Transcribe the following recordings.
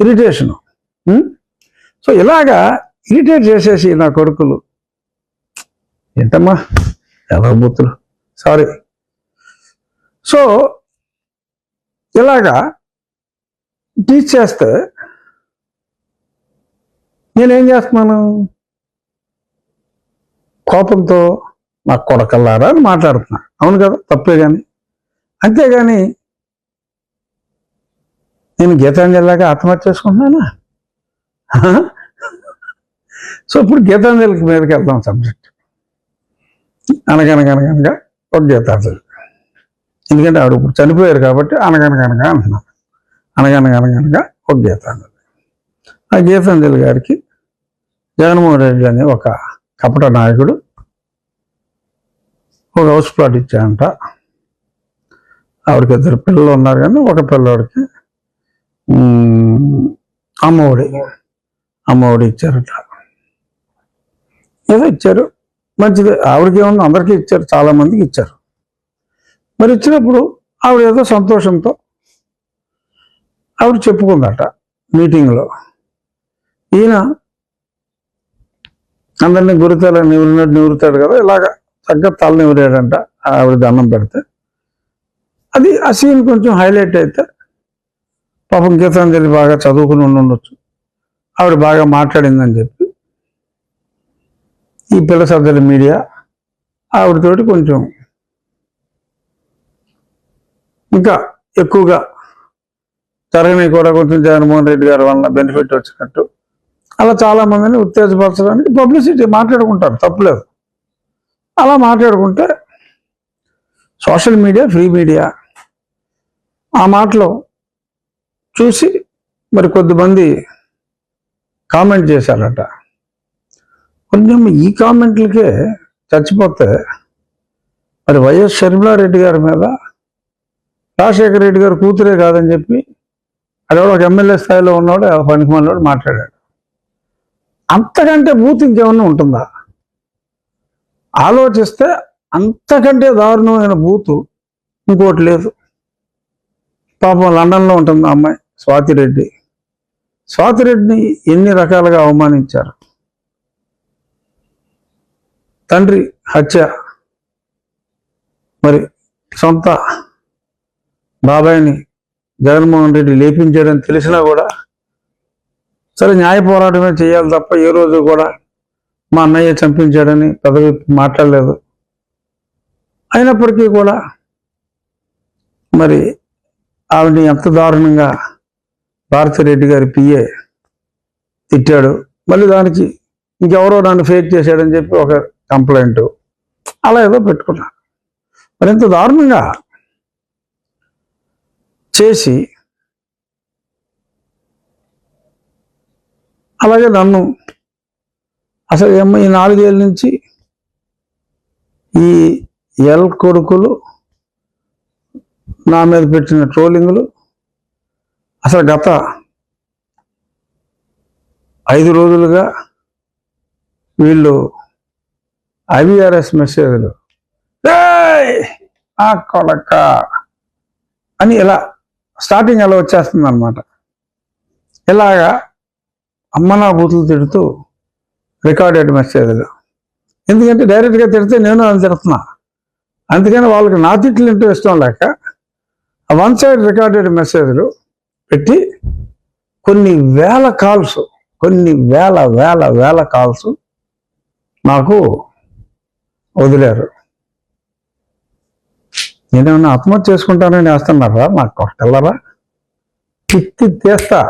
Irritation. So ఇలాగా irritate చేసేసి నా కొడుకులు. ఏంటమ్మా? ఎలా బుద్ధులు సారీ. సో ఇలాగా టీచ్ చేస్తే నేనేం చేస్తున్నాను? కోపంతో నా కొడకల్లారా అని మాట్లాడుతున్నా. అవును కదా? తప్పే కానీ అంతేగాని నేను గీతాంజలిలాగా ఆత్మహత్య చేసుకుంటున్నానా? సో ఇప్పుడు గీతాంజలికి మీదకి వెళ్దాం సబ్జెక్ట్. అనగనగనగనగా ఒక గీతాంజలి. ఎందుకంటే ఆవిడ ఇప్పుడు చనిపోయారు కాబట్టి అనగనగనగా అంటున్నాను అనగనగనగనగా ఒక గీతాంజలి. ఆ గీతాంజలి గారికి జగన్మోహన్ రెడ్డి అనే ఒక కపట నాయకుడు ఒక హౌస్ ప్లాట్ ఇచ్చాయంట ఆవిడకి ఇద్దరు పిల్లలు ఉన్నారు కానీ ఒక పిల్లవాడికి అమ్మఒడి. అమ్మఒడి ఇచ్చారట. ఏదో ఇచ్చారు. మంచిది. ఆవిడకి ఏమన్నా అందరికీ ఇచ్చారు. చాలా మందికి ఇచ్చారు. మరి ఇచ్చినప్పుడు ఆవిడ ఏదో సంతోషంతో ఆవిడ చెప్పుకుందట మీటింగ్లో. ఈయన అందరినీ గురితల నివరినట్టు నివరుతాడు కదా ఇలాగ తగ్గ తల నివరాడంట ఆవిడ దండం పెడితే. అది ఆ సీన్ కొంచెం హైలైట్ అయితే పాపం గీతాంజలి బాగా చదువుకుని ఉండి ఉండొచ్చు. ఆవిడ బాగా మాట్లాడిందని చెప్పి ఈ పిల్ల సద్దల మీడియా ఆవిడతోటి కొంచెం ఇంకా ఎక్కువగా జరగని కూడా కొంచెం జగన్మోహన్ రెడ్డి గారి వల్ల బెనిఫిట్ వచ్చినట్టు. అలా చాలా మందిని ఉత్తేజపరచడానికి పబ్లిసిటీ మాట్లాడుకుంటారు తప్పులేదు. అలా మాట్లాడుకుంటే సోషల్ మీడియా ఫ్రీ మీడియా ఆ మాటలో చూసి మరి కొద్దిమంది కామెంట్ చేశారట. కొంచెం ఈ కామెంట్లకే చచ్చిపోతే మరి వైఎస్ షర్మిలారెడ్డి గారి మీద రాజశేఖర రెడ్డి గారు కూతురే కాదని చెప్పి అడెవడో ఒక ఎమ్మెల్యే స్థాయిలో ఉన్నాడు ఆ పనికి మనోడు మాట్లాడాడు. అంతకంటే బూత్ ఇంకేమన్నా ఉంటుందా? ఆలోచిస్తే అంతకంటే దారుణమైన బూతు ఇంకోటి లేదు. పాపం లండన్లో ఉంటుంది ఆ అమ్మాయి? స్వాతిరెడ్డి స్వాతిరెడ్డిని ఎన్ని రకాలుగా అవమానించారు? తండ్రి హత్య. మరి సొంత బాబాయిని జగన్మోహన్ రెడ్డి లేపించాడని తెలిసినా కూడా సరే న్యాయ పోరాటమే చేయాలి తప్ప ఏ రోజు కూడా మా అన్నయ్య చంపించాడని పెదవి మాట్లాడలేదు. అయినప్పటికీ కూడా మరి ఆవిడని ఎంత దారుణంగా భారతిరెడ్డి గారి పిఏ తిట్టాడు. మళ్ళీ దానికి ఇంకెవరో నన్ను ఫేక్ చేశాడని చెప్పి ఒక కంప్లైంట్ అలా ఏదో పెట్టుకున్నాను మరి ఇంత దారుణంగా చేసి అలాగే నన్ను అసలు ఏమో ఈ నాలుగేళ్ళ నుంచి ఈ ఎల్ కొడుకులు నా మీద పెట్టిన ట్రోలింగ్లు అసలు గత ఐదు రోజులుగా వీళ్ళు ఐవిఆర్ఎస్ మెసేజ్లు ఆ కొడక అని ఇలా స్టార్టింగ్ అలా వచ్చేస్తుంది అనమాట ఇలాగా అమ్మనా బూతులు తిడుతూ రికార్డెడ్ మెసేజ్లు. ఎందుకంటే డైరెక్ట్గా తిడితే నేను అని తిడుతున్నా. అందుకని వాళ్ళకి నా తిట్లు ఇంటూ ఇష్టం లేక వన్ సైడ్ రికార్డెడ్ మెసేజ్లు పెట్టి కొన్ని వేల కాల్స్ కొన్ని వేల వేల వేల కాల్స్ నాకు వదిలేరు. నేనేమన్నా ఆత్మహత్య చేసుకుంటానని వేస్తున్నారా నాకు కొట్టలరా తిత్తి తీస్తా.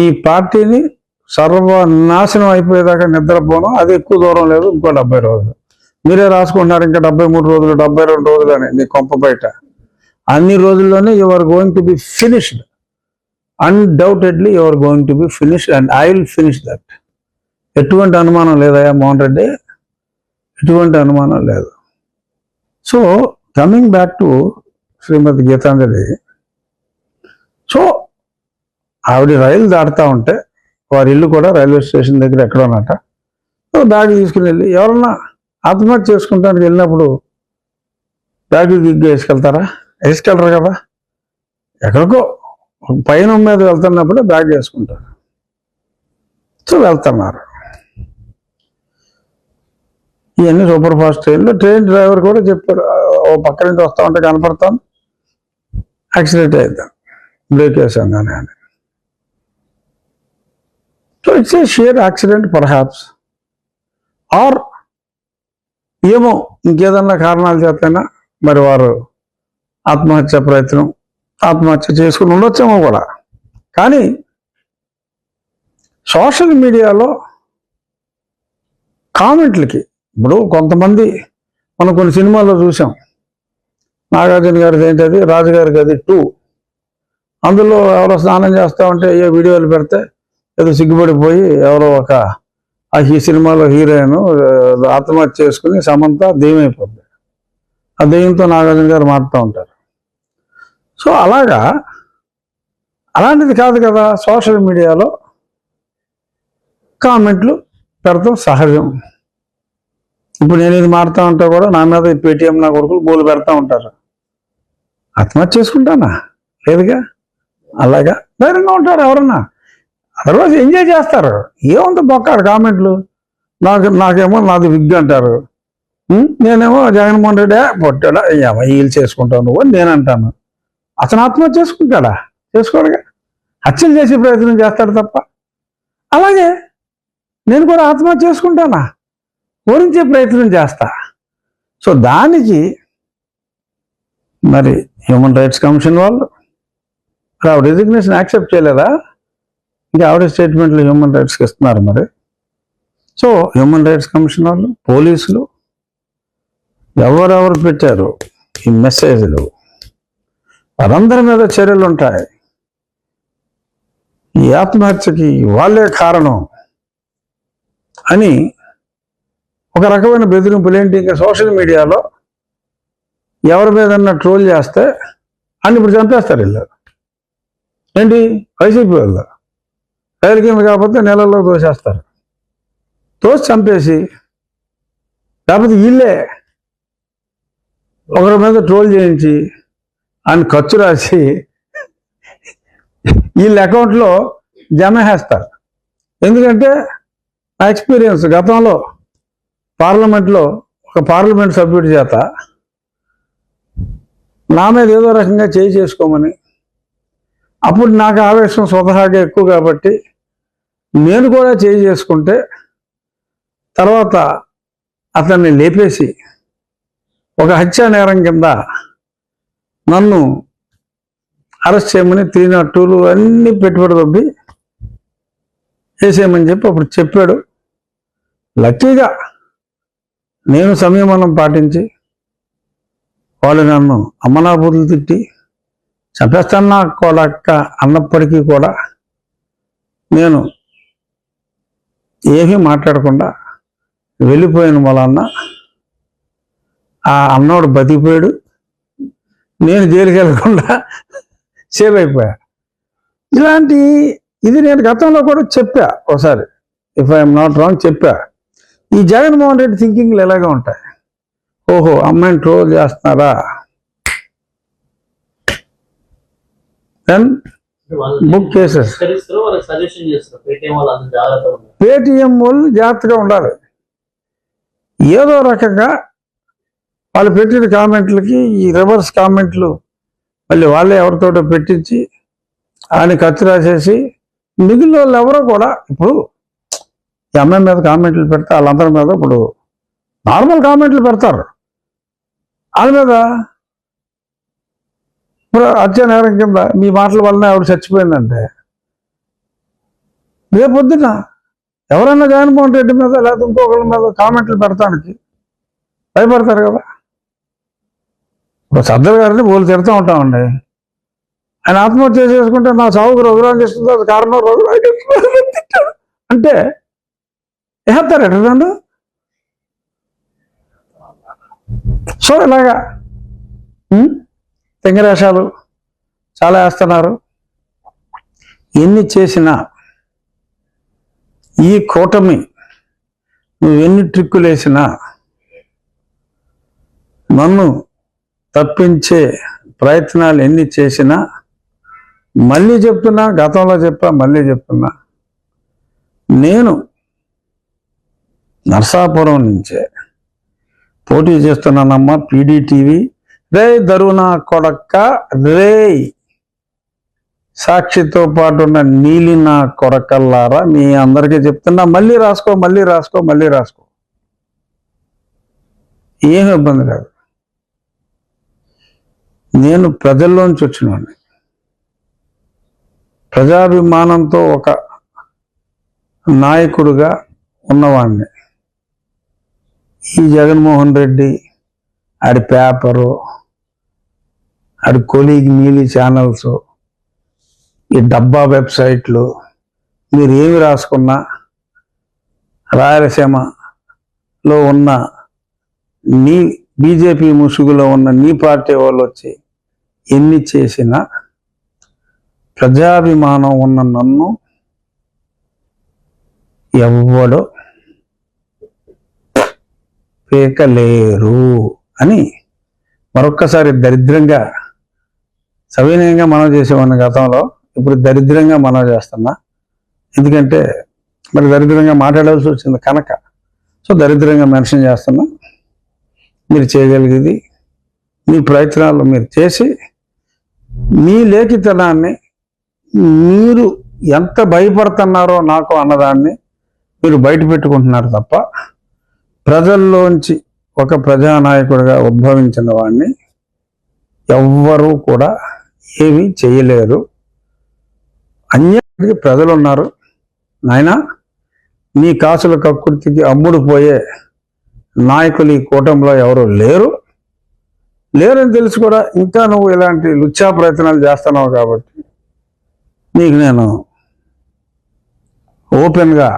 ఈ పార్టీని సర్వనాశనం అయిపోయేదాకా నిద్రపోను. అది ఎక్కువ దూరం లేదు ఇంకో డెబ్బై రోజులు. మీరే రాసుకుంటున్నారు ఇంకా డెబ్బై మూడు రోజులు డెబ్బై రెండు రోజులు అని నీ కొంప బయట. అన్ని రోజుల్లోనే you are going to be finished undoubtedly you are going to be finished and I will finish that ఎటువంటి అనుమానం లేదయా మోహన్ రెడ్డి? ఎటువంటి అనుమానం లేదు. So coming back to Shrimati Geetanjali. So ఆవిడ రైలు దాటుతా ఉంటే వారి ఇల్లు కూడా రైల్వే స్టేషన్ దగ్గర ఎక్కడ బ్యాగ్ తీసుకుని వెళ్ళి ఎవరన్నా ఆత్మహత్య చేసుకుంటానికి వెళ్ళినప్పుడు బ్యాగ్ దిగ్గు వేసుకెళ్తారా వేసుకెళ్ళరు కదా. ఎక్కడికో పైన మీద వెళ్తున్నప్పుడే బ్యాగ్ వేసుకుంటారు. సో వెళ్తున్నారు. ఇవన్నీ సూపర్ ఫాస్ట్ ట్రైన్లో. ట్రైన్ డ్రైవర్ కూడా చెప్పారు ఓ పక్క నుంచి వస్తా ఉంటే కనపడతాను. యాక్సిడెంట్ అయింది. బ్రేక్ వేసాం కానీ అని. So it's a sheer accident perhaps. Or ఏమో ఇంకేదన్నా కారణాల చేతైనా మరి వారు ఆత్మహత్య ప్రయత్నం ఆత్మహత్య చేసుకుని ఉండొచ్చేమో కూడా. కానీ సోషల్ మీడియాలో కామెంట్లకి ఇప్పుడు కొంతమంది మనం కొన్ని సినిమాల్లో చూసాం. నాగార్జున గారిది ఏంటది రాజుగారి గది టూ. అందులో ఎవరో స్నానం చేస్తా ఉంటే ఏ వీడియోలు పెడితే ఏదో సిగ్గుపడిపోయి ఎవరో ఒక ఆ ఈ సినిమాలో హీరోయిన్ ఆత్మహత్య చేసుకుని సమంత దెయ్యమైపోద్ది. ఆ దెయ్యంతో నాగార్జున గారు మారుతూ ఉంటారు. సో అలాగా అలాంటిది కాదు కదా సోషల్ మీడియాలో కామెంట్లు పెడతాం సహజం. ఇప్పుడు నేను ఇది మారుతా ఉంటా కూడా నా మీద పేటీఎం పేటిఎం నా కొడుకులు బోలు పెడతా ఉంటారు. ఆత్మహత్య చేసుకుంటానా? లేదుగా? అలాగా? ధైర్యంగా ఉంటారు ఎవరన్నా? అదర్వైజ్ ఎంజాయ్ చేస్తారు. ఏముంది బొక్కారు కామెంట్లు? నాకు నాకేమో నాది విగ్ అంటారు. నేనేమో జగన్మోహన్ రెడ్డి పొట్టాడా వీళ్ళు చేసుకుంటావు నువ్వు అని నేను అంటాను. అతను ఆత్మహత్య చేసుకుంటాడా? చేసుకోడుగా. హత్యలు చేసే ప్రయత్నం చేస్తాడు తప్ప. అలాగే నేను కూడా ఆత్మహత్య చేసుకుంటానా? ఓడించే ప్రయత్నం చేస్తా. సో దానికి మరి హ్యూమన్ రైట్స్ కమిషన్ వాళ్ళు ఆవిడ రిజిగ్నేషన్ యాక్సెప్ట్ చేయలేదా? ఇంకా ఆవిడ స్టేట్మెంట్లు హ్యూమన్ రైట్స్కి ఇస్తున్నారు మరి. సో హ్యూమన్ రైట్స్ కమిషన్ వాళ్ళు పోలీసులు ఎవరెవరు పెట్టారు ఈ మెసేజ్లు వారందరి మీద చర్యలు ఉంటాయి. ఈ ఆత్మహత్యకి వాళ్ళే కారణం అని ఒక రకమైన బెదిరింపులు ఏంటి ఇంకా సోషల్ మీడియాలో ఎవరి మీద ట్రోల్ చేస్తే అని ఇప్పుడు చంపేస్తారు వీళ్ళు. ఏంటి? వైసీపీ వాళ్ళు. రైలుకింద కాకపోతే నెలల్లో తోసేస్తారు. తోసి చంపేసి లేకపోతే వీళ్ళే ఒకరి మీద ట్రోల్ చేయించి అని ఖర్చు రాసి వీళ్ళ అకౌంట్లో జమ చేస్తారు. ఎందుకంటే నా ఎక్స్పీరియన్స్ గతంలో పార్లమెంట్లో ఒక పార్లమెంట్ సభ్యుడి చేత నా మీద ఏదో రకంగా చేయి చేసుకోమని అప్పుడు నాకు ఆవేశం స్వతహాగా ఎక్కువ కాబట్టి నేను కూడా చేయి చేసుకుంటే తర్వాత అతన్ని లేపేసి ఒక హత్యా నేరం కింద నన్ను అరెస్ట్ చేయమని త్రీ నాట్ టూలు అన్నీ పెట్టుబడి దొబ్బి వేసేయమని చెప్పి అప్పుడు చెప్పాడు. లక్కీగా నేను సంయమనం పాటించి వాళ్ళు నన్ను అమ్మనాబూతులు తిట్టి చంపేస్తానా కోలక్క అన్నప్పటికీ కూడా నేను ఏమీ మాట్లాడకుండా వెళ్ళిపోయిన వలన ఆ అన్నోడు బతికిపోయాడు. నేను జైలుకి వెళ్ళకుండా సేవ్ అయిపోయా. ఇలాంటి ఇది నేను గతంలో కూడా చెప్పా ఒకసారి. ఇఫ్ ఐఎమ్ నాట్ రాంగ్ చెప్పా. ఈ జగన్మోహన్ రెడ్డి థింకింగ్లు ఎలాగే ఉంటాయి. ఓహో అమ్మాయిని ట్రోల్ చేస్తున్నారా? దెన్ జాగ్రత్తగా ఉన్నారు పేటిఎం వాళ్ళు జాగ్రత్తగా ఉండాలి. ఏదో రకంగా వాళ్ళు పెట్టిన కామెంట్లకి ఈ రివర్స్ కామెంట్లు మళ్ళీ వాళ్ళే ఎవరితోటో పెట్టించి ఆయన ఖర్చు రాసేసి మిగిలిన వాళ్ళు ఎవరో కూడా ఇప్పుడు ఈ అమ్మాయి మీద కామెంట్లు పెడితే వాళ్ళందరి మీద ఇప్పుడు నార్మల్ కామెంట్లు పెడతారు. వాళ్ళ మీద ఇప్పుడు హత్య నేరం కింద మీ మాటల వలన ఆవిడ చచ్చిపోయిందంటే రేపొద్దున ఎవరైనా జగన్మోహన్ రెడ్డి మీద లేకపోతే ఇంకొకరి మీద కామెంట్లు పెడతానికి భయపడతారు కదా. సర్దార్ గారిని పోలు తిడుతూ ఉంటామండి. ఆయన ఆత్మహత్య చేసుకుంటే నా సావుకు రఘురాం చేస్తుంది అది కారణం రఘురాం తిట్టాడు. అంటే వేస్తారు ఎట్లా సో ఇలాగా తెంగరేషాలు చాలా వేస్తున్నారు. ఎన్ని చేసినా ఈ కూటమి నువ్వు ఎన్ని ట్రిక్కులు వేసినా నన్ను తప్పించే ప్రయత్నాలు ఎన్ని చేసినా మళ్ళీ చెప్తున్నా గతంలో చెప్పా మళ్ళీ చెప్తున్నా. నేను నర్సాపురం నుంచే పోటీ చేస్తున్నానమ్మా పీడీటీవీ. రే దరునా కొడక్క రే సాక్షితో పాటు ఉన్న నీలి నా కొరకల్లారా మీ అందరికీ చెప్తున్నా మళ్ళీ రాసుకో మళ్ళీ రాసుకో మళ్ళీ రాసుకో. ఏం ఇబ్బంది లేదు నేను ప్రజల్లోంచి వచ్చినవాడిని. ప్రజాభిమానంతో ఒక నాయకుడుగా ఉన్నవాడిని. ఈ జగన్మోహన్ రెడ్డి ఆడి పేపరు ఆడి కొలీగ్ నీలి ఛానల్స్ ఈ డబ్బా వెబ్సైట్లు మీరు ఏమి రాసుకున్నా రాయలసీమలో ఉన్న నీ బీజేపీ ముసుగులో ఉన్న నీ పార్టీ వాళ్ళు వచ్చి ఎన్ని చేసినా ప్రజాభిమానం ఉన్న నన్ను ఎవ్వడు పీకలేరు అని మరొక్కసారి దరిద్రంగా సవినయంగా మనం చేసేవాడిని గతంలో ఇప్పుడు దరిద్రంగా మనం చేస్తున్నా. ఎందుకంటే మరి దరిద్రంగా మాట్లాడాల్సి వచ్చింది కనుక. సో దరిద్రంగా మెన్షన్ చేస్తున్నా. మీరు చేయగలిగేది మీ ప్రయత్నాలు మీరు చేసి మీ లేఖితనాన్ని మీరు ఎంత భయపడుతున్నారో నాకు అన్నదాన్ని మీరు బయట పెట్టుకుంటున్నారు తప్ప ప్రజల్లోంచి ఒక ప్రజానాయకుడిగా ఉద్భవించిన వాడిని ఎవ్వరూ కూడా ఏమీ చేయలేరు. అన్యాయానికి ప్రజలు ఉన్నారు నాయన నీ కాసుల కక్కుర్తికి అమ్ముడుపోయే నాయకులు ఈ కూటమిలో ఎవరు లేరు. లేరని తెలిసి కూడా ఇంకా నువ్వు ఇలాంటి లుచ్చా ప్రయత్నాలు చేస్తున్నావు కాబట్టి నీకు నేను ఓపెన్గా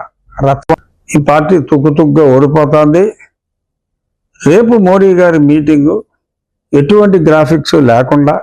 రత్నం ఈ పార్టీ తుక్కు తుక్కుగా ఓడిపోతుంది. రేపు మోడీ గారి మీటింగు ఎటువంటి గ్రాఫిక్స్ లేకుండా